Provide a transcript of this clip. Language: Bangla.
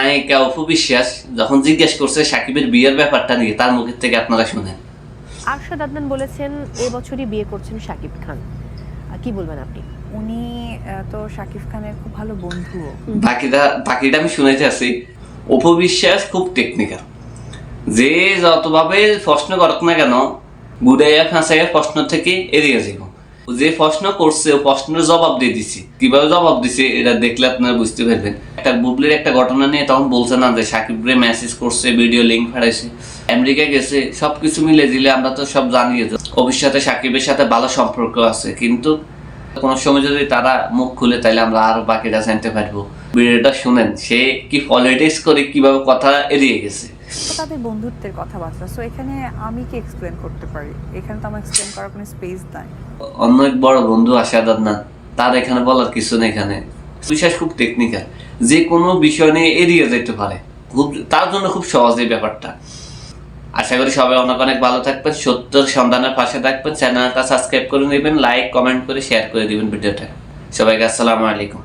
নায়িকা অপু বিশ্বাস যখন জিজ্ঞেস করছে সাকিবের বিয়ের ব্যাপারটা নিয়ে তার মুখের থেকে আপনারা শুনেন। আরশাদ আদনান বলেছেন এবছরই বিয়ে করছেন শাকিব খান। কি বলবেন আপনি? উনি তো শাকিব খানের খুব ভালো বন্ধুও। বাকিটা বাকিটা আমি শুনেছি আছি অপু বিশ্বাস খুব টেকনিক্যাল যে যতভাবে প্রশ্ন করত না কেন গুড়াইয়া ফাঁসাইয়া প্রশ্ন থেকে এড়িয়ে যাব যে প্রশ্ন করছে প্রশ্নের জবাব দিয়ে দিছি। কীভাবে জবাব দিছে, এটা দেখলে আপনারা বুঝতে পারবেন। একটা বুবলির একটা ঘটনা নিয়ে তখন বলছে না যে সাকিব রে মেসেজ করছে ভিডিও লিঙ্ক ফাড়াইছে আমেরিকা গেছে, সবকিছু মিলে দিলে আমরা তো সব জানি যে ভবিষ্যতে সাকিবের সাথে ভালো সম্পর্ক আছে। কিন্তু কোনো সময় যদি তারা মুখ খুলে তাহলে আমরা আরও বাকিটা জানতে পারব। ভিডিওটা শুনেন, সে কি পলিটিক্স করে, কীভাবে কথা এড়িয়ে গেছে। তো তাদের বন্ধুত্বের কথাবার্তা। সো এখানে আমি কি এক্সপ্লেন করতে পারি? এখানে তো আমার এক্সপ্লেন করার কোনো স্পেস নাই। অন্য এক বড় বন্ধু আশাদ আদনান তার এখানে বলার কিছু নেই এখানে। বিশ্বাস খুব টেকনিক্যাল যে কোনো বিষয় নিয়ে এড়িয়ে যেতে পারে। খুব, তার জন্য খুব সহজ এই ব্যাপারটা। আশা করি সবাই অনেক অনেক ভালো থাকবেন, সত্যর সন্ধানের পাশে থাকবেন। চ্যানেলটা সাবস্ক্রাইব করে নেবেন লাইক কমেন্ট করে শেয়ার করে দিবেন ভিডিওটা। সবাইকে আসসালামু আলাইকুম।